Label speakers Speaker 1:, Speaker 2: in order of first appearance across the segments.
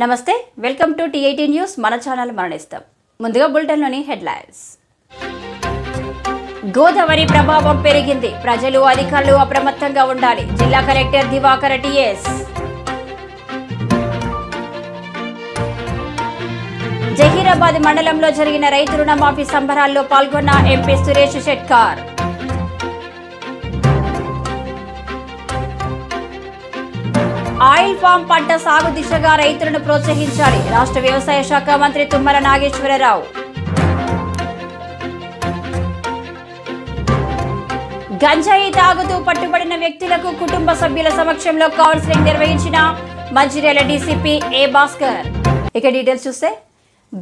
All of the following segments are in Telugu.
Speaker 1: నమస్తే వెల్కమ్ టు టీఐటీ న్యూస్. మన ఛానల్ మరణిస్తాం. ముందుగా బులెటిన్లోని హెడ్లైన్స్. గోదావరి ప్రభావం పెరిగింది. ప్రజలు అధికారులు అప్రమత్తంగా ఉండాలి. జిల్లా కలెక్టర్ దివాకర టిఎస్. జహీరాబాద్ మండలంలో జరిగిన రైతు రుణమాఫీ సంబరాల్లో పాల్గొన్న MP Suresh Shetkar oil palm పంట సాగు దిశగా రైతులను ప్రోత్సహించాలి. రాష్ట్ర వ్యవసాయ శాఖ మంత్రి తుమ్మల నాగేశ్వరరావు. గంజాయి తాగుతూ పట్టుబడిన వ్యక్తులకు కుటుంబ సభ్యుల సమక్షంలో కౌన్సిలింగ్ నిర్వహించిన మంచిర్యాల డీసీపీ ఏ భాస్కర్. ఇక డీటెయిల్స్ చూస్తే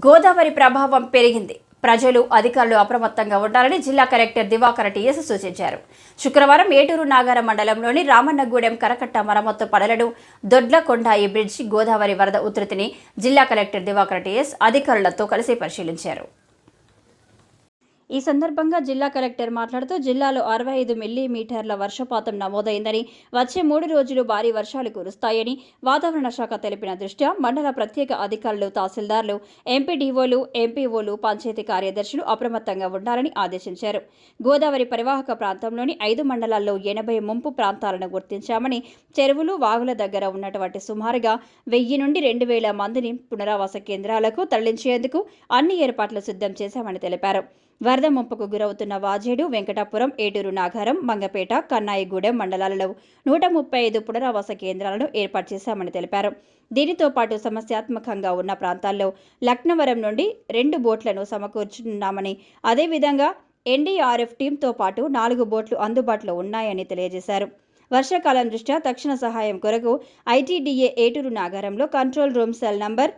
Speaker 1: గోదావరి ప్రభావం పెరిగింది. ప్రజలు అధికారులు అప్రమత్తంగా ఉండాలని జిల్లా కలెక్టర్ దివాకర టీఎస్ సూచించారు. శుక్రవారం ఏటూరు నాగార మండలంలోని రామన్నగూడెం కరకట్ట మరమ్మత్తు పనులను దొడ్లకొండాయి బ్రిడ్జి గోదావరి వరద ఉధృతిని జిల్లా కలెక్టర్ దివాకర టీఎస్ అధికారులతో కలిసి పరిశీలించారు. ఈ సందర్భంగా జిల్లా కలెక్టర్ మాట్లాడుతూ జిల్లాలో అరవై ఐదు మిల్లీమీటర్ల వర్షపాతం నమోదైందని వచ్చే మూడు రోజులు భారీ వర్షాలు కురుస్తాయని వాతావరణ శాఖ తెలిపిన దృష్ట్యా మండల ప్రత్యేక అధికారులు తహసీల్దార్లు ఎంపీడీఓలు ఎంపీఓలు పంచాయతీ కార్యదర్శులు అప్రమత్తంగా ఉండాలని ఆదేశించారు. గోదావరి పరివాహక ప్రాంతంలోని ఐదు మండలాల్లో ఎనభై ముంపు ప్రాంతాలను గుర్తించామని చెరువులు వాగుల దగ్గర ఉన్నటువంటి సుమారుగా వెయ్యి నుండి రెండు వేల మందిని పునరావాస కేంద్రాలకు తరలించేందుకు అన్ని ఏర్పాట్లు సిద్ధం చేశామని తెలిపారు. వరద ముంపుకు గురవుతున్న వాజేడు వెంకటాపురం ఏటూరు నాగారం మంగపేట కన్నాయిగూడెం మండలాలలో నూట ముప్పై ఐదు పునరావాస కేంద్రాలను ఏర్పాటు చేశామని తెలిపారు. దీనితో పాటు సమస్యాత్మకంగా ఉన్న ప్రాంతాల్లో లక్నవరం నుండి రెండు బోట్లను సమకూర్చున్నామని అదేవిధంగా ఎన్డీఆర్ఎఫ్ టీంతో పాటు నాలుగు బోట్లు అందుబాటులో ఉన్నాయని తెలియజేశారు. వర్షాకాలం దృష్ట్యా తక్షణ సహాయం కొరకు ఐటీడీఏ ఏటూరు నాగారంలో control room cell number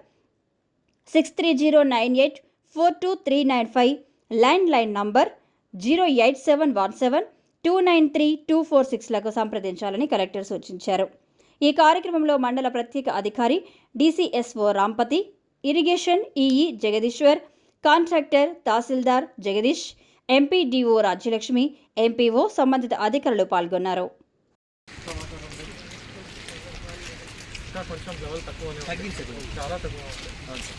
Speaker 1: six three zero nine eight four two three nine five landline number zero eight seven one seven two nine three two four సిక్స్లకు సంప్రదించాలని కలెక్టర్ సూచించారు. ఈ కార్యక్రమంలో మండల ప్రత్యేక అధికారి DCSO Rampati irrigation EE Jagadishwar contractor తహసీల్దార్ జగదీష్ ఎంపీడీఓ రాజ్యలక్ష్మి ఎంపీఓ సంబంధిత అధికారులు పాల్గొన్నారు.
Speaker 2: కొంచెం లెవెల్ తగ్గించదు చాలా తక్కువ ఉంది. కొంచెం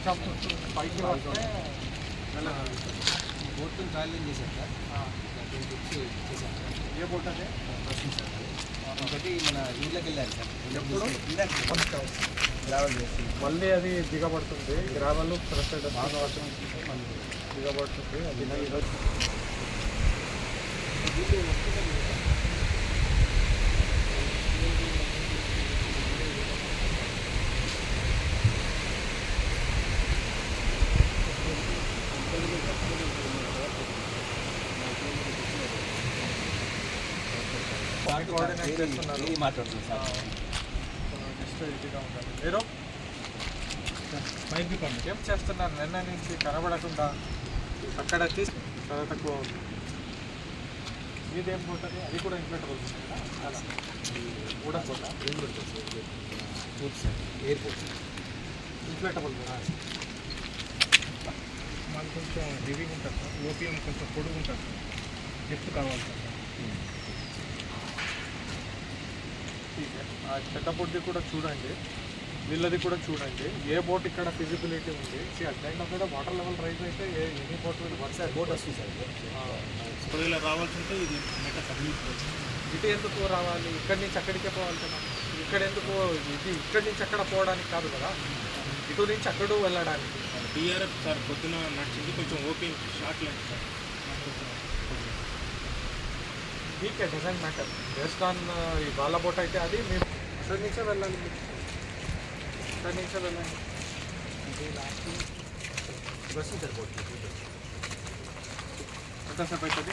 Speaker 2: పైకి వస్తే
Speaker 3: బోట్లు ట్రావెలింగ్ చేశారు సార్ దానికి వచ్చి చేశాను సార్
Speaker 2: ఏ బోట్ అదే
Speaker 3: ఇంకోటి మన ఇంట్లోకి వెళ్ళారు సార్
Speaker 2: ఎప్పుడు?
Speaker 3: ఇందాక ట్రావెల్ చేసి
Speaker 2: మళ్ళీ అది దిగబడుతుంది గ్రామాలు ఫ్రెష్ బాగా వర్షం వస్తుంది మళ్ళీ దిగబడుతుంది అది ఈరోజు కోఆర్డినేట్ చేస్తున్నారు
Speaker 3: ఏది మాట్లాడుతుంది సార్
Speaker 2: నెక్స్ట్ ఇదిగా ఉండాలి మీరు ఏం చేస్తున్నారు? నిన్న నుంచి కనబడకుండా అక్కడ తీసి చాలా తక్కువ ఉంది మీదేం పోతుంది? అది కూడా ఇన్ఫ్లెక్టబుల్ కూడా పోతా.
Speaker 3: ఎయిర్పోర్ట్.
Speaker 2: ఇన్ఫ్లెక్టబుల్ మనకు కొంచెం లివింగ్ ఉంటుంది సార్. ఓపీఎం కొంచెం పొడుగు ఉంటుంది సార్. లిఫ్ట్ కావాలి సార్. ఆ కూడా చూడండి వీళ్ళది కూడా చూడండి. ఏ బోట్ ఇక్కడ ఫిజిబిలిటీ ఉంది? At end of water level rise అయితే a any boat
Speaker 3: sir boat వస్తుంది సార్
Speaker 2: ఇలా రావాల్సి ఉంటే ఇది ఇటు ఎందుకు రావాలి? ఇక్కడి నుంచి అక్కడికే పోవాలి కదా ఇక్కడ ఎందుకు ఇది? ఇక్కడి నుంచి అక్కడ పోవడానికి కాదు కదా. ఇటు నుంచి అక్కడు వెళ్ళడానికి.
Speaker 4: టీఆర్ఎఫ్ సార్ పొద్దున నడిచింది కొంచెం ఓకే షార్ట్ లైన్ సార్.
Speaker 2: మీకే డజంట్ మ్యాటర్. బేస్డ్ ఆన్ ఈ వాళ్ళ బోట్ అయితే అది మేము ఇక్కడి నుంచే వెళ్ళాలి. ఇక్కడి నుంచే వెళ్ళండి.
Speaker 3: వస్తుంది సార్ బోట్
Speaker 2: ఎంతసేపు అవుతుంది?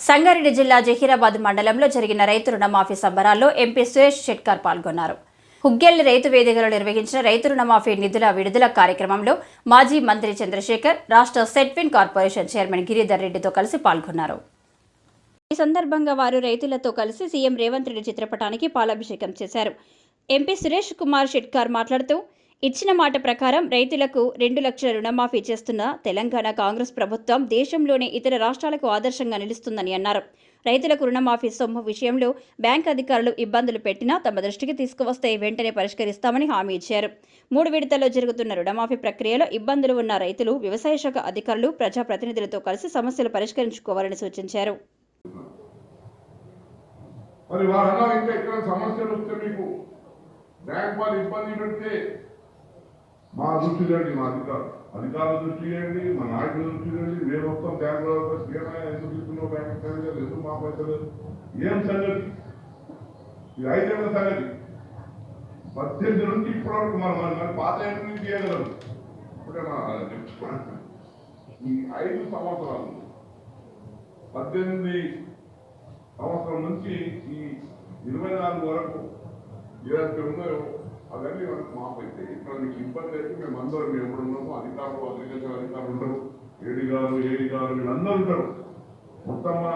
Speaker 1: సంగారెడ్డి జిల్లా జహీరాబాద్ మండలంలో జరిగిన రైతు రుణమాఫీ సంబరాల్లో ఎంపీ సురేష్ షెట్కార్ పాల్గొన్నారు. హుగ్గెల్లి రైతు వేదికలో నిర్వహించిన రైతు రుణమాఫీ నిధుల విడుదల కార్యక్రమంలో మాజీ మంత్రి చంద్రశేఖర్ రాష్ట్ర సెట్విన్ కార్పొరేషన్ చైర్మన్ గిరిధర్ రెడ్డితో కలిసి పాల్గొన్నారు. ఈ సందర్భంగా వారు రైతులతో కలిసి సీఎం రేవంత్ రెడ్డి చిత్రపటానికి పాలాభిషేకం చేశారు. ఎంపీ సురేష్ కుమార్ షెట్కార్ మాట్లాడుతూ ఇచ్చిన మాట ప్రకారం రైతులకు రెండు లక్షల రుణమాఫీ చేస్తున్న తెలంగాణ కాంగ్రెస్ ప్రభుత్వం దేశంలోనే ఇతర రాష్ట్రాలకు ఆదర్శంగా నిలుస్తుందని అన్నారు. రైతులకు రుణమాఫీ సొమ్ము విషయంలో బ్యాంక్ అధికారులు ఇబ్బందులు పెట్టినా తమ దృష్టికి తీసుకువస్తే వెంటనే పరిష్కరిస్తామని హామీ ఇచ్చారు. మూడు విడతల్లో జరుగుతున్న రుణమాఫీ ప్రక్రియలో ఇబ్బందులు ఉన్న రైతులు వ్యవసాయ శాఖ అధికారులు ప్రజాప్రతినిధులతో కలిసి సమస్యలు పరిష్కరించుకోవాలని సూచించారు.
Speaker 5: మరి వారు ఇంకా ఇక్కడ సమస్యలు వస్తే మీకు బ్యాంక్ వాళ్ళు ఇబ్బంది పెడితే మా దృష్టి రండి మా అధికారులు అధికారుల దృష్టి చేయండి మా నాయకుల దృష్టి రండి మేము వస్తాం బ్యాంకులో ఎందుకు తీసుకున్నావు బ్యాంక్ మేనేజర్ ఎందుకు మా పైసలు ఏం సంగతి? ఇది ఐదేళ్ళ సంగతి. పద్దెనిమిది నుంచి ఇప్పటి వరకు మనం మన మన పాత ఏళ్ళ నుంచి చేయగలరు ఇప్పుడే ఈ ఐదు సంవత్సరాలు పద్దెనిమిది సంవత్సరం నుంచి ఈ ఇరవై నాలుగు వరకు ఏదైతే ఉందో అవన్నీ మనకు అయితే. ఇక్కడ మీకు ఇబ్బంది అయితే మేము అందరం మేము ఎప్పుడు ఉన్నాము అధికారులు అగ్రికల్చర్ అధికారులు ఉంటారు. ఏడి గారు ఏడి గారు వీళ్ళందరూ ఉంటారు. మొత్తం మన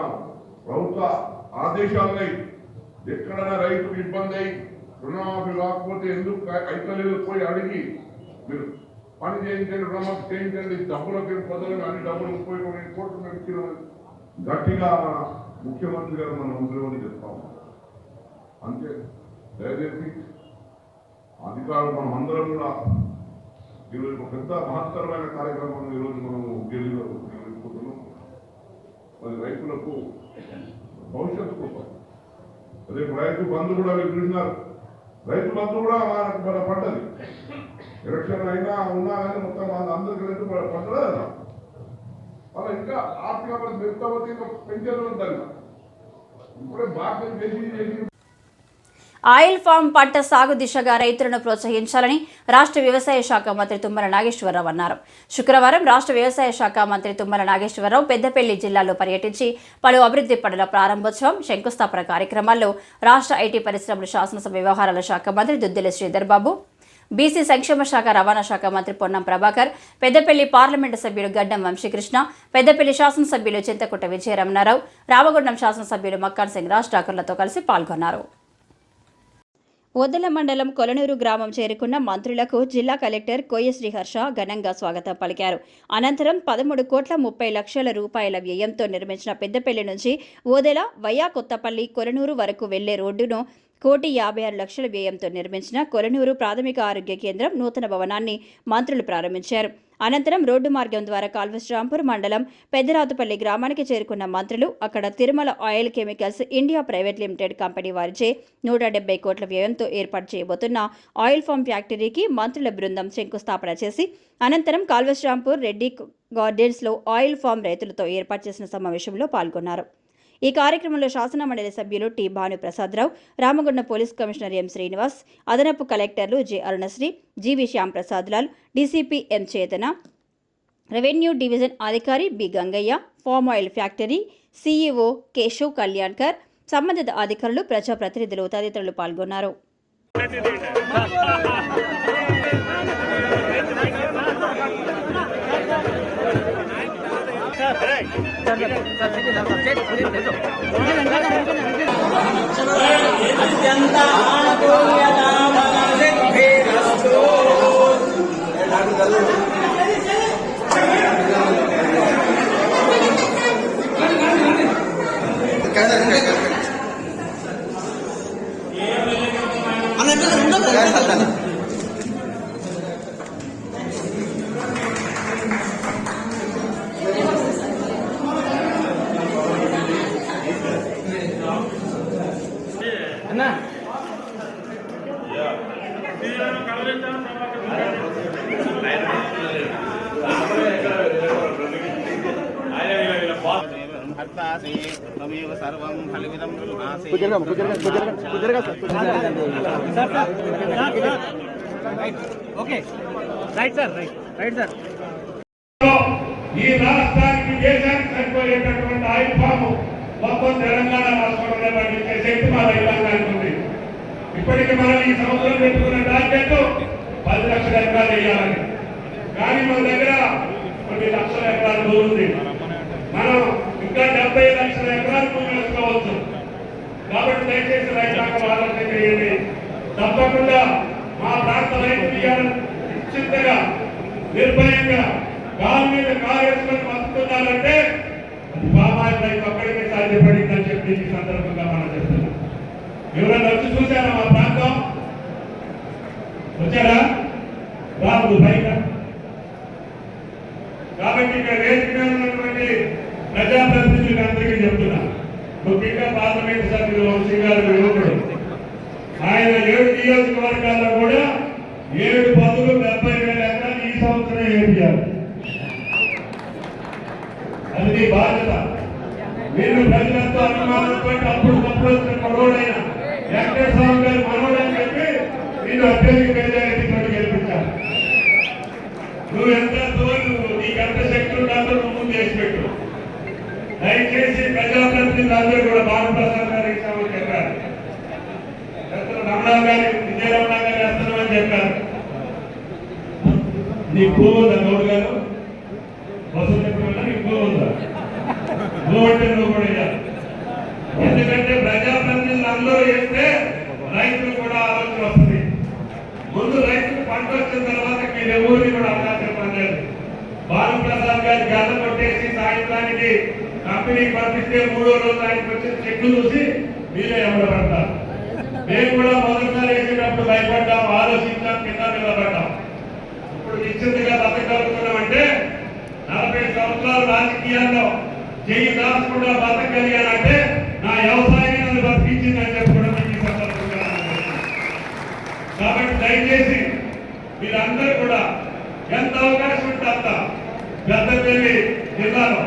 Speaker 5: ప్రభుత్వ ఆదేశాలున్నాయి ఎక్కడైనా రైతుకు ఇబ్బంది అయి రుణమాఫీ కాకపోతే ఎందుకు అయితలేదు పోయి అడిగి మీరు పని చేయించండి రుణమాఫీ చేయించండి డబ్బులకి పొందలేదు అన్ని డబ్బులు పోయి కొన్ని కోట్లు మేము గట్టిగా మన ముఖ్యమంత్రి గారు మన మంత్రిని చెప్తాము అంతే. దయచేసి అధికారులు మనం అందరం కూడా ఈరోజు ఒక పెద్ద మహత్తరమైన కార్యక్రమం ఈరోజు మనము గెలుపుతున్నాం మరి రైతులకు భవిష్యత్తు కోసం. రేపు రైతు బంధు కూడా మీరు రైతు బంధు కూడా మనకు మన పడ్డది ఎలక్షన్ అయినా ఉన్నా కానీ మొత్తం మన అందరికి రైతు పడ్డదా కదా. అలా ఇంకా ఆర్థిక పరిస్థితి ఎంత అవుతుంది ఇప్పుడే బాగా చేసి చేసి
Speaker 1: ఆయిల్ ఫామ్ పంట సాగు దిశగా రైతులను ప్రోత్సహించాలని రాష్ట్ర వ్యవసాయ శాఖ మంత్రి తుమ్మల నాగేశ్వరరావు అన్నారు. శుక్రవారం రాష్ట్ర వ్యవసాయ శాఖ మంత్రి తుమ్మల నాగేశ్వరరావు పెద్దపల్లి జిల్లాలో పర్యటించి పలు అభివృద్ధి పనుల ప్రారంభోత్సవం శంకుస్థాపన కార్యక్రమాల్లో రాష్ట్ర ఐటీ పరిశ్రమల శాసనసభ వ్యవహారాల శాఖ మంత్రి దుద్దెల శ్రీధర్ బాబు బీసీ సంక్షేమ శాఖ రవాణా శాఖ మంత్రి పొన్నం ప్రభాకర్ పెద్దపల్లి పార్లమెంటు సభ్యుడు గడ్డం వంశీకృష్ణ పెద్దపల్లి శాసనసభ్యులు చింతకుట్ట విజయరమణారావు రామగుండం శాసనసభ్యులు మక్కాన్ సింగ్ రాజ్ ఠాకర్లతో కలిసి పాల్గొన్నారు. వద్దల మండలం కొలనూరు గ్రామం చేరుకున్న మంత్రులకు జిల్లా కలెక్టర్ కోయ శ్రీహర్ష ఘనంగా స్వాగతం పలికారు. అనంతరం పదమూడు కోట్ల ముప్పై లక్షల రూపాయల వ్యయంతో నిర్మించిన పెద్దపల్లి నుంచి ఓదెల వయా కొత్తపల్లి కొలనూరు వరకు వెళ్ళే రోడ్డును కోటి యాభై ఆరు లక్షల వ్యయంతో నిర్మించిన కొలనూరు ప్రాథమిక ఆరోగ్య కేంద్రం నూతన భవనాన్ని మంత్రులు ప్రారంభించారు. అనంతరం రోడ్డు మార్గం ద్వారా కాల్వశ్రాంపూర్ మండలం పెద్దరాతుపల్లి గ్రామానికి చేరుకున్న మంత్రులు అక్కడ Tirumala oil chemicals India private limited company వారిచే నూట డెబ్బై కోట్ల వ్యయంతో ఏర్పాటు చేయబోతున్న ఆయిల్ ఫామ్ ఫ్యాక్టరీకి మంత్రుల బృందం శంకుస్థాపన చేసి అనంతరం కాల్వశ్రాంపూర్ రెడ్డి గార్డెన్స్లో ఆయిల్ ఫామ్ రైతులతో ఏర్పాటు చేసిన సమావేశంలో పాల్గొన్నారు. ఈ కార్యక్రమంలో శాసన మండలి సభ్యులు T Bhanuprasadarao Ramagundam police commissioner M Srinivas అదనపు కలెక్టర్లు J Arunasri G V Shyamprasad Lal DCP M Chetana revenue division అధికారి B Gangaiah palm oil factory CEO Keshav Kalyankar సంబంధిత అధికారులు ప్రజాప్రతినిధులు తదితరులు పాల్గొన్నారు.
Speaker 3: భర్తాసి బ్రహ్మాసి
Speaker 6: ఈ రాష్ట్రానికి దేశానికి సరిపోయేటటువంటి ఫామ్ మొత్తం తెలంగాణ రాష్ట్రంలో పండించే శక్తి మా రైతాంగానికి ఉంది. ఇప్పటికి మనం ఈ సంవత్సరం పెట్టుకున్న టార్గెట్ పది లక్షల ఎకరాలు వేయాలని. కానీ మన దగ్గర కొన్ని లక్షల ఎకరాల భూమి ఉంది మనం ఇంకా డెబ్బై లక్షల ఎకరాల భూమి వేసుకోవచ్చు. కాబట్టి దయచేసి రైతాంగం ఆలోచన చేయండి. తప్పకుండా మా ప్రాంత రైతు నిశ్చింతగా నిర్భయంగా కాలు మీద కాలు వేసుకొని బతుకుతున్నారంటే అది పామాయిల్ రైతు ఒక్కడికే సాధ్యపడిందని చెప్పి ఈ సందర్భంగా మనం చెప్తున్నాం. ఎవరైనా వచ్చి చూసారా మా ప్రాంతం? వచ్చారా? రాదు బయట. కాబట్టి ఇక్కడ వేదిక ఉన్నటువంటి ప్రజాప్రతినిధులకు అందరికీ చెప్తున్నా. ముఖ్యంగా పార్లమెంట్ సభ్యులు వంశీ గారు యువకుడు ఆయన ఏడు నియోజకవర్గాల్లో కూడా ఏడు పదులు డెబ్బై వేల ఎకరాలు ఈ సంవత్సరం ఏర్పారు అది నీ బాధ్యత. మీరు ప్రజలతో అనుమానంతో అప్పుడు సంప్రదించిన మనోడైన వెంకటేశ్వర స్వామి గారి మనోడని చెప్పి నేను అత్యధిక మెజారిటీతో గెలిపించాను నువ్వు ఎంత తోడు నీకు ఎంత శక్తి ఉండాలో నువ్వు ముందు చేసి పెట్టు. దయచేసి ప్రజాప్రతినిధులు అందరూ కూడా భానుప్రసాద్ గారు ఈ సభలో చెప్పారు. డాక్టర్ రమణ గారి విజయరమణ గారు వేస్తున్నామని చెప్పారు. నీ పువ్వు ఉందా గౌడ్ గారు వసంత పువ్వు నీ పువ్వు ఉందా నువ్వు అంటే నువ్వు కూడా వేయాలి. ఎందుకంటే ప్రజాప్రతినిధులు అందరూ వేస్తే రైతులు కూడా ఆలోచన వస్తుంది. ముందు రైతులు పంట వచ్చిన తర్వాత మీరు ఎవరిని కూడా అవకాశం పొందారు బాలప్రసాద్ గారి గల్ల కొట్టేసి సాయంత్రానికి కంపెనీకి పంపిస్తే మూడో రోజు ఆయనకు వచ్చిన చెక్కు చూసి మీరే ఎవరు పడతారు మేము కూడా మొదటిసారి వేసేటప్పుడు భయపడ్డాం ఆలోచించాం కింద నిలబడ్డాం. ఇప్పుడు నిశ్చితంగా బతకగలుగుతున్నామంటే నలభై సంవత్సరాలు రాజకీయాల్లో చెయ్యి దాచకుండా బతకగలిగానంటే నా వ్యవసాయం నన్ను బతికించింది అని ఈ కాబట్టి దయచేసి మీరందరూ కూడా ఎంత అవకాశం ఉంటే అంత పెద్దపల్లి జిల్లాలో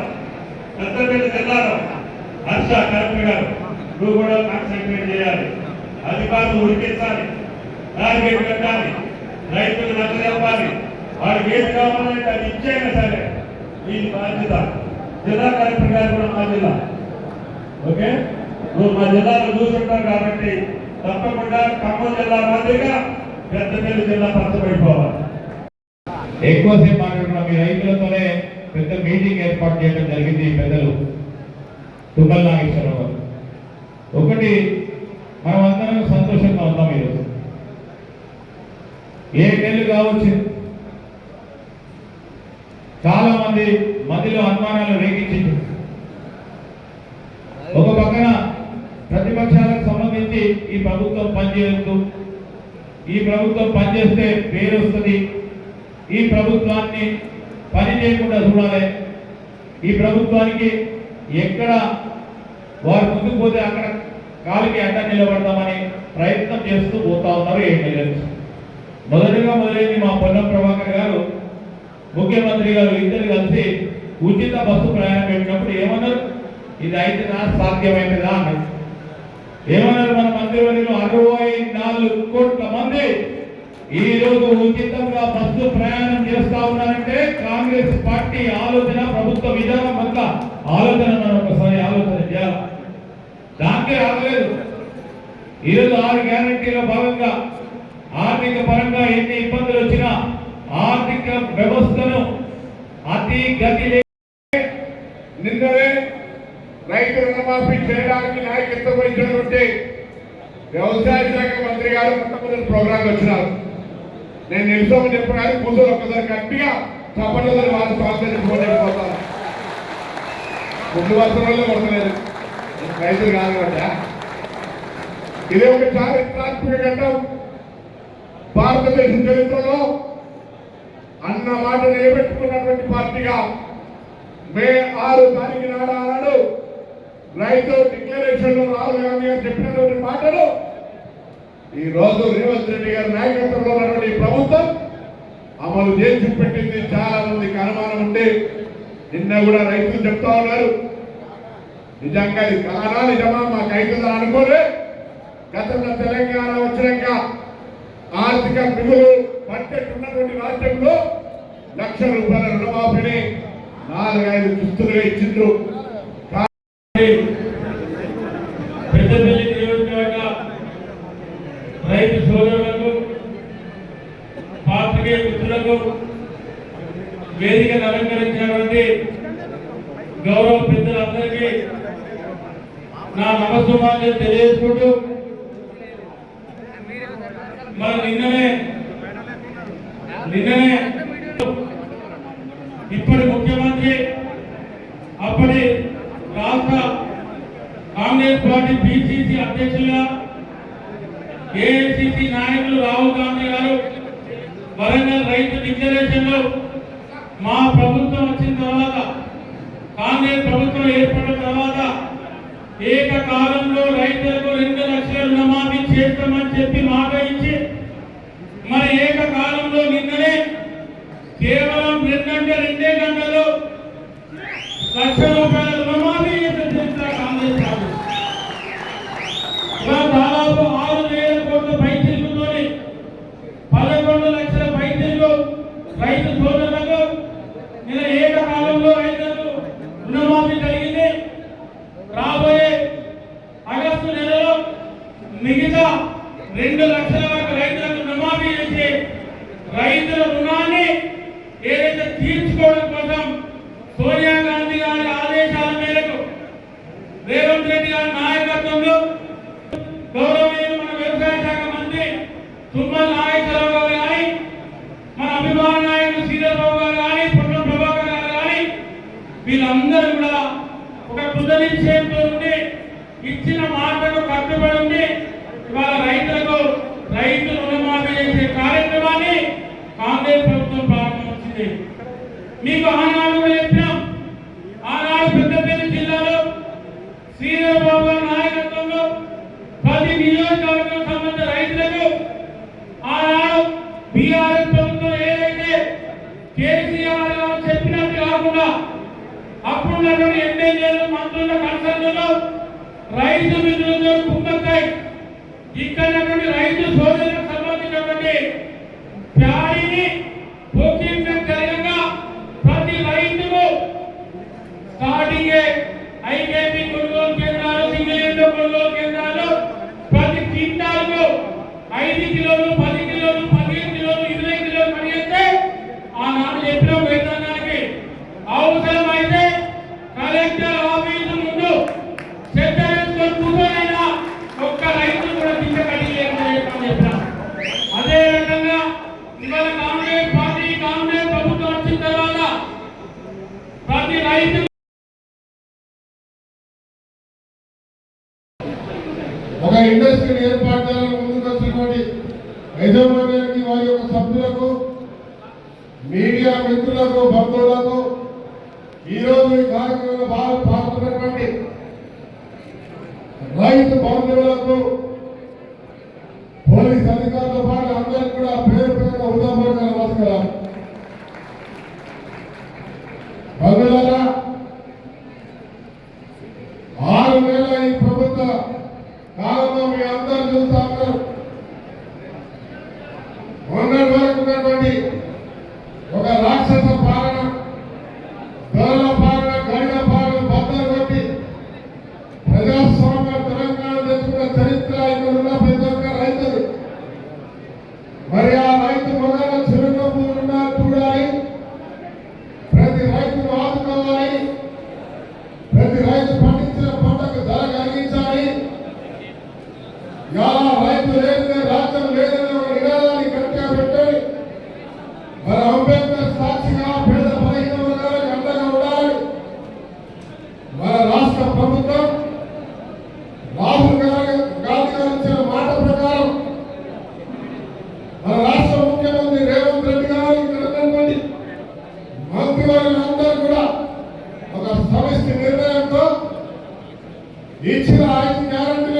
Speaker 6: పెద్దపల్లి జిల్లాలో హర్ష కలెక్టర్ గారు నువ్వు కూడా కాన్సన్ట్రేట్ చేయాలి. అధికారులు ఉడికించాలి టార్గెట్ పెట్టాలి. రైతులు నచ్చ చెప్పాలి వాడికి ఏది కావాలంటే అది ఇచ్చేయనా సరే? ఈ బాధ్యత. జిల్లా కలెక్టర్ గారు కూడా మా జిల్లా. ఓకే? నువ్వు మా జిల్లాలో చూసుంటావు కాబట్టి తప్పకుండా ఖమ్మం జిల్లా మాదిరిగా పెద్దపల్లి జిల్లా పచ్చబడిపోవాలి
Speaker 7: ఎక్కువసేపు మాట్లాడుతున్నాం మీ రైతులతోనే పెద్ద మీటింగ్ ఏర్పాటు చేయడం జరిగింది ఈ పెద్దలు తుమ్మల నాగేశ్వరరావు గారు. ఒకటి మనం అందరం సంతోషంగా ఉన్నాం ఈరోజు. ఏ నెలలు కావచ్చు. చాలా మంది మధ్యలో అనుమానాలు రేగించింది ఒక పక్కన ప్రతిపక్షాలకు సంబంధించి ఈ ప్రభుత్వం పనిచేయద్దు. ఈ ప్రభుత్వం పనిచేస్తే పేరు వస్తుంది. ఈ ప్రభుత్వాన్ని పని చేయకుండా చూడాలి. ఈ ప్రభుత్వానికి ఎక్కడ వారు ముందుకు పోతే అక్కడ కాలికి అడ్డ నిలబడతామని ప్రయత్నం చేస్తూ పోతా ఉన్నారు ఎమ్మెల్యేలు మొదటగా మొదలైంది మా పొన్నం ప్రభాకర్ గారు. ముఖ్యమంత్రి గారు ఇద్దరు కలిసి ఉచిత బస్సు ప్రయాణం పెట్టినప్పుడు ఏమన్నారు? ఇది అయితే నా సాధ్యమైనదా అన్నారు. ఏమన్నారు మన మంత్రివర్యులు? అరవై నాలుగు కోట్ల మంది ఈ రోజు ఉచితంగా బస్సు ప్రయాణం చేస్తా ఉన్నారంటే కాంగ్రెస్ పార్టీ ఆలోచన ప్రభుత్వ విధానం వల్ల ఆలోచన మనం ఒకసారి ఆలోచన చేయాలి? దానికే రాలేదు ఈరోజు ఆరు గ్యారంటీలో భాగంగా ఆర్థిక పరంగా ఎన్ని ఇబ్బందులు వచ్చినా ఆర్థిక వ్యవస్థను అతి గతి
Speaker 8: నిన్ననే రైతు రుణమాఫీ చేయడానికి నాయకత్వం వహించినటువంటి వ్యవసాయ శాఖ మంత్రి గారు మొట్టమొదటి ప్రోగ్రాంకి వచ్చినారు. నేను నిలుస్తామని చెప్పగానే కూర్చొని ఒక్కసారి గట్టిగా. చప్పట్లతో వారి స్వాగతించుకోలేకపోతాను ముందు వరుసలో కొడతలేదు. రైతులు కాదు కదా ఇదే ఒక చారిత్రాత్మక ఘట్టం. భారతదేశ చరిత్రలో అన్న మాట నిలబెట్టుకున్నటువంటి పార్టీగా మే ఆరు తారీఖు నాడు రైతు డిక్లరేషన్ రాహుల్ గాంధీ గారు చెప్పినటువంటి మాటలు ఈ రోజు రేవంత్ రెడ్డి గారి నాయకత్వంలో ఉన్నటువంటి ప్రభుత్వం అమలు చేసి పెట్టింది. చాలా మందికి అనుమానం ఉంటే నిన్న కూడా రైతులు చెప్తా ఉన్నారు. నిజంగా ఇది కలనా నిజమా? మాకు అవుతుందని అనుకోలే. గతంలో తెలంగాణ వచ్చినాక ఆర్థిక మిగులు బడ్జెట్ ఉన్నటువంటి రాజ్యంలో లక్ష రూపాయల రుణమాఫీని నాలుగైదు దుస్తులుగా ఇచ్చిండ్రు.
Speaker 6: కృతజ్ఞతలు తెలియజేసుకుంటూ మనం నిన్ననే
Speaker 9: నిన్ననే ఇప్పటి ముఖ్యమంత్రి అప్పటి రాష్ట్ర కాంగ్రెస్ పార్టీ బీసీసీ అధ్యక్షులుగా రైతు సోదరులకు నిన్న ఏక కాలంలో రైతులకు రుణమాఫీ కలిగింది రాబోయే ఆగస్టు నెలలో మిగతా రెండు లక్షల వరకు రైతులకు రుణమాఫీ చేసి రైతులు శ్రీరామబాబు గారి నాయకత్వంలో ప్రతి నియోజకవర్గం సంబంధించిన రైతులకు ఆనాడు బీఆర్ఎస్ ప్రభుత్వం ఏదైతే కేసీఆర్ గారు చెప్పినట్టు కాకుండా అప్పుడున్నటువంటి ఎమ్మెల్యేలు మంత్రుల కన్సల్టలు రైతు మిత్రులతో కుంభకాయ ఇక్కడ రైతు సోదరులకు సంబంధించినటువంటి
Speaker 10: నీతిలో ఆయనకు గ్యారంటీ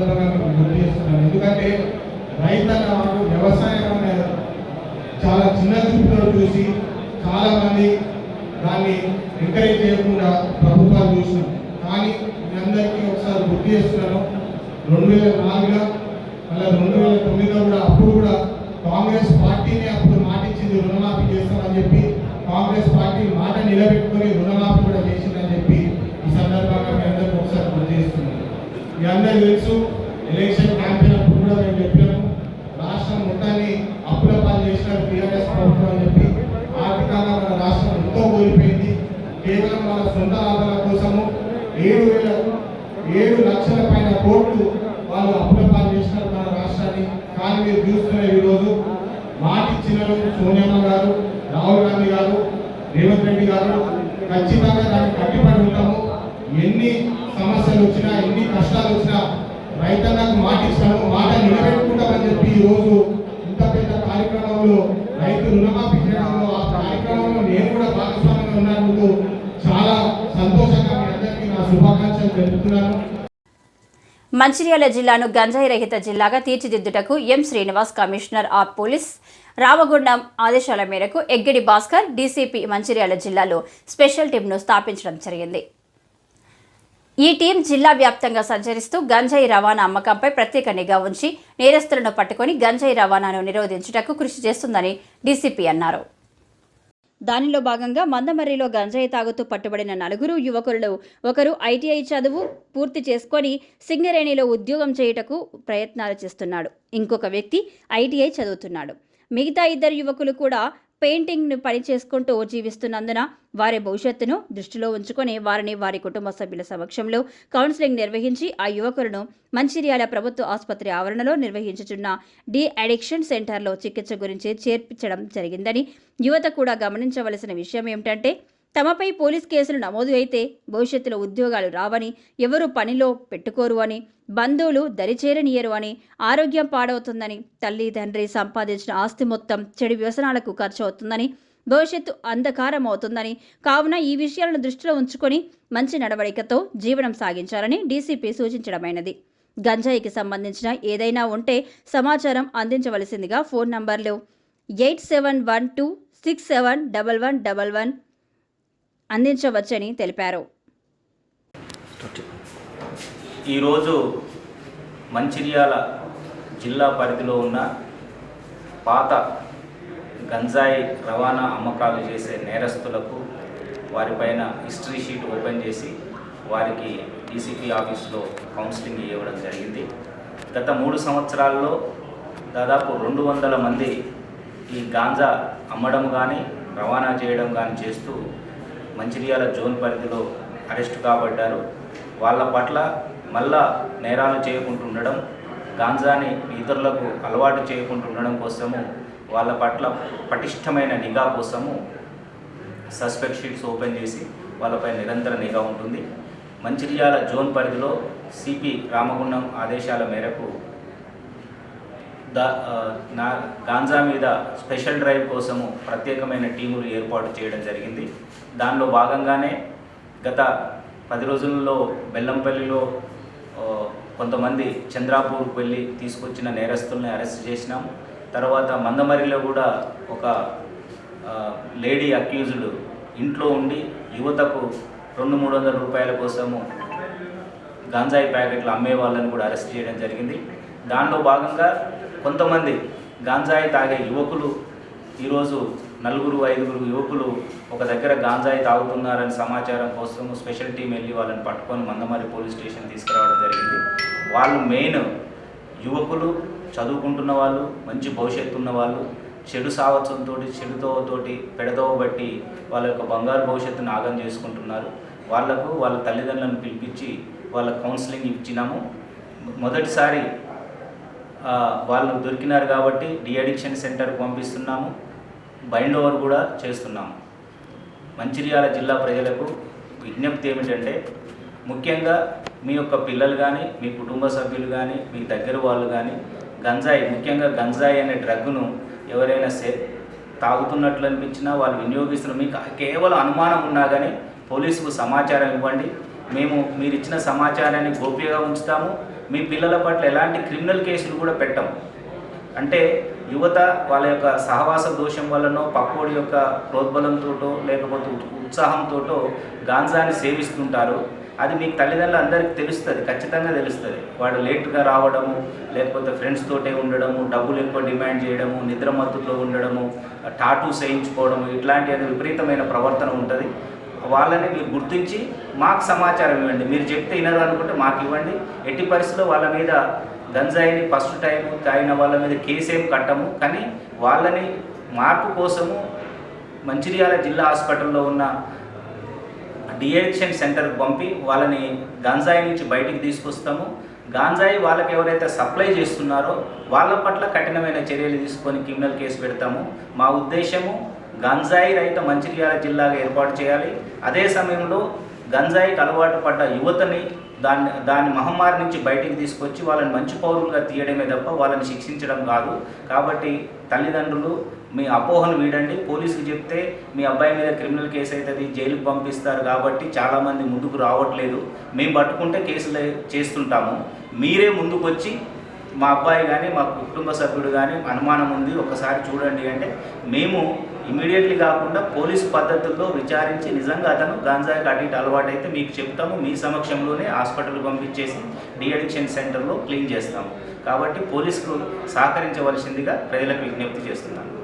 Speaker 10: జరుగుతున్నారని గుర్తు చేస్తున్నాను ఎందుకంటే రైతన్నవాడు వ్యవసాయం అనే చాలా చిన్న చూపులో చూసి చాలామంది దాన్ని ఎంకరేజ్ చేయకుండా ప్రభుత్వాలు చూసినాం కానీ మీ అందరికీ ఒకసారి గుర్తు చేస్తున్నాను. రెండు వేల నాలుగులో మళ్ళీ రెండు వేల తొమ్మిదిలో కూడా అప్పుడు కూడా కాంగ్రెస్ పార్టీని అప్పుడు మాటిచ్చింది రుణమాఫీ చేస్తామని చెప్పి కాంగ్రెస్ పార్టీ మాట నిలబెట్టుకొని రుణమాఫీ మీ అందరికీ తెలుసు ఎలక్షన్ క్యాంపెయిన్ అప్పుడు కూడా మేము చెప్పాము. రాష్ట్రం మొత్తాన్ని అప్పుల పాలు చేసినారు టీఆర్ఎస్ ప్రభుత్వం అని చెప్పి. ఆర్థికంగా మన రాష్ట్రం ఎంతో కోల్పోయింది. కేవలం మన సొంత ఆదాల కోసము ఏడు వేల ఏడు లక్షల పైన కోట్లు వాళ్ళు అప్పుల పాలు చేసినారు మన రాష్ట్రాన్ని. కానీ మీరు చూస్తున్నారు ఈరోజు మాట ఇచ్చిన సోనియమ్మ గారు రాహుల్ గాంధీ గారు రేవంత్ రెడ్డి గారు. ఖచ్చితంగా దాన్ని కట్టుబడి ఉంటాము. ఎన్ని సమస్యలు వచ్చినా ఎన్ని కష్టాలు వచ్చినా రైతన్నకు మాట ఇస్తాను మాట నిలబెట్టుకుంటామని చెప్పి ఈరోజు ఇంత పెద్ద కార్యక్రమంలో రైతు రుణమాఫీ చేయడంలో ఆ కార్యక్రమంలో నేను కూడా భాగస్వామ్యంగా ఉన్నందుకు చాలా సంతోషంగా మీ అందరికీ నా శుభాకాంక్షలు తెలుపుతున్నాను.
Speaker 1: మంచిర్యాల జిల్లాను గంజాయి రహిత జిల్లాగా తీర్చిదిద్దుటకు M Srinivas commissioner of police Ramagundam ఆదేశాల మేరకు ఎగ్గిడి భాస్కర్ డీసీపీ మంచిర్యాల జిల్లాలో స్పెషల్ టీంను స్థాపించడం జరిగింది. ఈ టీం జిల్లా వ్యాప్తంగా సంచరిస్తూ గంజాయి రవాణా అమ్మకంపై ప్రత్యేక నిఘా ఉంచి నేరస్తులను పట్టుకొని గంజాయి రవాణాను నిరోధించుటకు కృషి చేస్తుందని డీసీపీ అన్నారు. దానిలో భాగంగా మందమర్రిలో గంజాయి తాగుతూ పట్టుబడిన నలుగురు యువకులలో ఒకరు ఐటీఐ చదువు పూర్తి చేసుకొని సింగరేణిలో ఉద్యోగం చేయుటకు ప్రయత్నాలు చేస్తున్నాడు. ఇంకొక వ్యక్తి ఐటీఐ చదువుతున్నాడు. మిగతా ఇద్దరు యువకులు కూడా పెయింటింగ్ను పని చేసుకుంటూ జీవిస్తున్నందున వారి భవిష్యత్తును దృష్టిలో ఉంచుకొని వారిని వారి కుటుంబ సభ్యుల సమక్షంలో కౌన్సిలింగ్ నిర్వహించి ఆ యువకులను మంచిర్యాల ప్రభుత్వ ఆసుపత్రి ఆవరణలో నిర్వహించుచున్న డి అడిక్షన్ సెంటర్లో చికిత్స గురించి చేర్పించడం జరిగిందని యువత కూడా గమనించవలసిన విషయం ఏమిటంటే తమపై పోలీస్ కేసులు నమోదు అయితే భవిష్యత్తులో ఉద్యోగాలు రావని ఎవరు పనిలో పెట్టుకోరు అని బంధువులు దరిచేరనియరు అని ఆరోగ్యం పాడవుతుందని తల్లి తండ్రి సంపాదించిన ఆస్తి మొత్తం చెడు వ్యసనాలకు ఖర్చు అవుతుందని భవిష్యత్తు అంధకారం అవుతుందని కావున ఈ విషయాలను దృష్టిలో ఉంచుకొని మంచి నడవడికతో జీవనం సాగించాలని డీసీపీ సూచించడమైనది. గంజాయికి సంబంధించిన ఏదైనా ఉంటే సమాచారం అందించవలసిందిగా ఫోన్ నంబర్లు eight seven one two six seven double one double one అందించవచ్చని తెలిపారు.
Speaker 11: ఈరోజు మంచిర్యాల జిల్లా పరిధిలో ఉన్న పాత గంజాయి రవాణా అమ్మకాలు చేసే నేరస్తులకు వారిపైన హిస్టరీ షీట్ ఓపెన్ చేసి వారికి డీసీపీ ఆఫీస్లో కౌన్సిలింగ్ ఇవ్వడం జరిగింది. గత మూడు సంవత్సరాల్లో దాదాపు రెండు వందల మంది ఈ గాంజా అమ్మడం కానీ రవాణా చేయడం కానీ చేస్తూ మంచిర్యాల జోన్ పరిధిలో అరెస్ట్ కాబడ్డారు. వాళ్ళ పట్ల మళ్ళా నేరాలు చేయకుంటుండడం ఉండడం గాంజాని ఇతరులకు అలవాటు చేయకుంటుండడం ఉండడం కోసము వాళ్ళ పట్ల పటిష్టమైన నిఘా కోసము సస్పెక్ట్ షీట్స్ ఓపెన్ చేసి వాళ్ళపై నిరంతర నిఘా ఉంటుంది. మంచిర్యాల జోన్ పరిధిలో సిపి రామగుండం ఆదేశాల మేరకు దా నా గాంజా మీద స్పెషల్ డ్రైవ్ కోసము ప్రత్యేకమైన టీములు ఏర్పాటు చేయడం జరిగింది. దానిలో భాగంగానే గత పది రోజుల్లో బెల్లంపల్లిలో కొంతమంది చంద్రాపూర్కు వెళ్ళి తీసుకొచ్చిన నేరస్తుల్ని అరెస్ట్ చేసినాం. తర్వాత మందమరిలో కూడా ఒక లేడీ అక్యూజ్డ్ ఇంట్లో ఉండి యువతకు రెండు మూడు వందల రూపాయల కోసము గాంజాయి ప్యాకెట్లు అమ్మే వాళ్ళని కూడా అరెస్ట్ చేయడం జరిగింది. దానిలో భాగంగా కొంతమంది గాంజాయి తాగే యువకులు ఈరోజు నలుగురు ఐదుగురు యువకులు ఒక దగ్గర గాంజాయి తాగుతున్నారని సమాచారం కోసం స్పెషల్ టీం వెళ్ళి వాళ్ళని పట్టుకొని మందమరి పోలీస్ స్టేషన్ తీసుకురావడం జరిగింది. వాళ్ళు మెయిన్ యువకులు చదువుకుంటున్న వాళ్ళు మంచి భవిష్యత్తు ఉన్న వాళ్ళు చెడు సావత్సంతో చెడుతో తోటి పెడదోవ బట్టి వాళ్ళ యొక్క బంగారు భవిష్యత్తును ఆగం చేసుకుంటున్నారు. వాళ్ళకు వాళ్ళ తల్లిదండ్రులను పిలిపించి వాళ్ళ కౌన్సిలింగ్ ఇచ్చినాము. మొదటిసారి వాళ్ళు దొరికినారు కాబట్టి డిఅడిక్షన్ సెంటర్కి పంపిస్తున్నాము. బైండ్ ఓవర్ కూడా చేస్తున్నాము. మంచిర్యాల జిల్లా ప్రజలకు విజ్ఞప్తి ఏమిటంటే ముఖ్యంగా మీ యొక్క పిల్లలు కానీ మీ కుటుంబ సభ్యులు కానీ మీ దగ్గర వాళ్ళు కానీ గంజాయి ముఖ్యంగా గంజాయి అనే డ్రగ్ను ఎవరైనా సే తాగుతున్నట్లు అనిపించినా వాళ్ళు వినియోగిస్తున్న మీకు కేవలం అనుమానం ఉన్నా కానీ పోలీసుకు సమాచారం ఇవ్వండి. మేము మీరు ఇచ్చిన సమాచారాన్ని గోప్యంగా ఉంచుతాము. మీ పిల్లల పట్ల ఎలాంటి క్రిమినల్ కేసులు కూడా పెట్టము. అంటే యువత వాళ్ళ యొక్క సహవాస దోషం వల్లనో పక్కోడి యొక్క ప్రోద్బలంతో లేకపోతే ఉత్సాహంతో ఉత్సాహంతోటో గాంజాని సేవిస్తుంటారు. అది మీకు తల్లిదండ్రులు అందరికీ తెలుస్తుంది ఖచ్చితంగా తెలుస్తుంది. వాడు లేట్గా రావడము లేకపోతే ఫ్రెండ్స్ తోటే ఉండడము డబ్బులు ఎక్కువ డిమాండ్ చేయడము నిద్ర మత్తులో ఉండడము టాటూ చేయించుకోవడము ఇట్లాంటి విపరీతమైన ప్రవర్తన ఉంటుంది. వాళ్ళని మీరు గుర్తించి మాకు సమాచారం ఇవ్వండి. మీరు చెప్తే వినరు అనుకుంటే మాకు ఇవ్వండి. ఎట్టి పరిస్థితుల్లో వాళ్ళ మీద గంజాయిని ఫస్ట్ టైం తాగిన వాళ్ళ మీద కేసేం కట్టము. కానీ వాళ్ళని మార్పు కోసము మంచిర్యాల జిల్లా హాస్పిటల్లో ఉన్న డిఎడిక్షన్ సెంటర్కి పంపి వాళ్ళని గంజాయి నుంచి బయటికి తీసుకొస్తాము. గాంజాయి వాళ్ళకి ఎవరైతే సప్లై చేస్తున్నారో వాళ్ళ పట్ల కఠినమైన చర్యలు తీసుకొని క్రిమినల్ కేసు పెడతాము. మా ఉద్దేశము గంజాయి రహిత మంచిర్యాల జిల్లాగా ఏర్పాటు చేయాలి. అదే సమయంలో గంజాయికి అలవాటు పడ్డ యువతని దాన్ని దాని మహమ్మారి నుంచి బయటికి తీసుకొచ్చి వాళ్ళని మంచి పౌరులుగా తీయడమే తప్ప వాళ్ళని శిక్షించడం కాదు. కాబట్టి తల్లిదండ్రులు మీ అపోహను వీడండి. పోలీసుకి చెప్తే మీ అబ్బాయి మీద క్రిమినల్ కేసు అవుతుంది జైలుకు పంపిస్తారు కాబట్టి చాలామంది ముందుకు రావట్లేదు. మేము పట్టుకుంటే కేసులు చేస్తుంటాము. మీరే ముందుకు వచ్చి మా అబ్బాయి కానీ మా కుటుంబ సభ్యుడు కానీ అనుమానం ఉంది. ఒకసారి చూడండి అంటే మేము ఇమీడియట్లీ కాకుండా పోలీస్ పద్ధతుల్లో విచారించి నిజంగా అతను గాంజాకి అటు అలవాటైతే అలవాటు అయితే మీకు చెప్తాము. మీ సమక్షంలోనే హాస్పిటల్ పంపించేసి డిఅడిక్షన్ సెంటర్లో క్లీన్ చేస్తాము. కాబట్టి పోలీసుకు సహకరించవలసిందిగా ప్రజలకు విజ్ఞప్తి చేస్తున్నాను.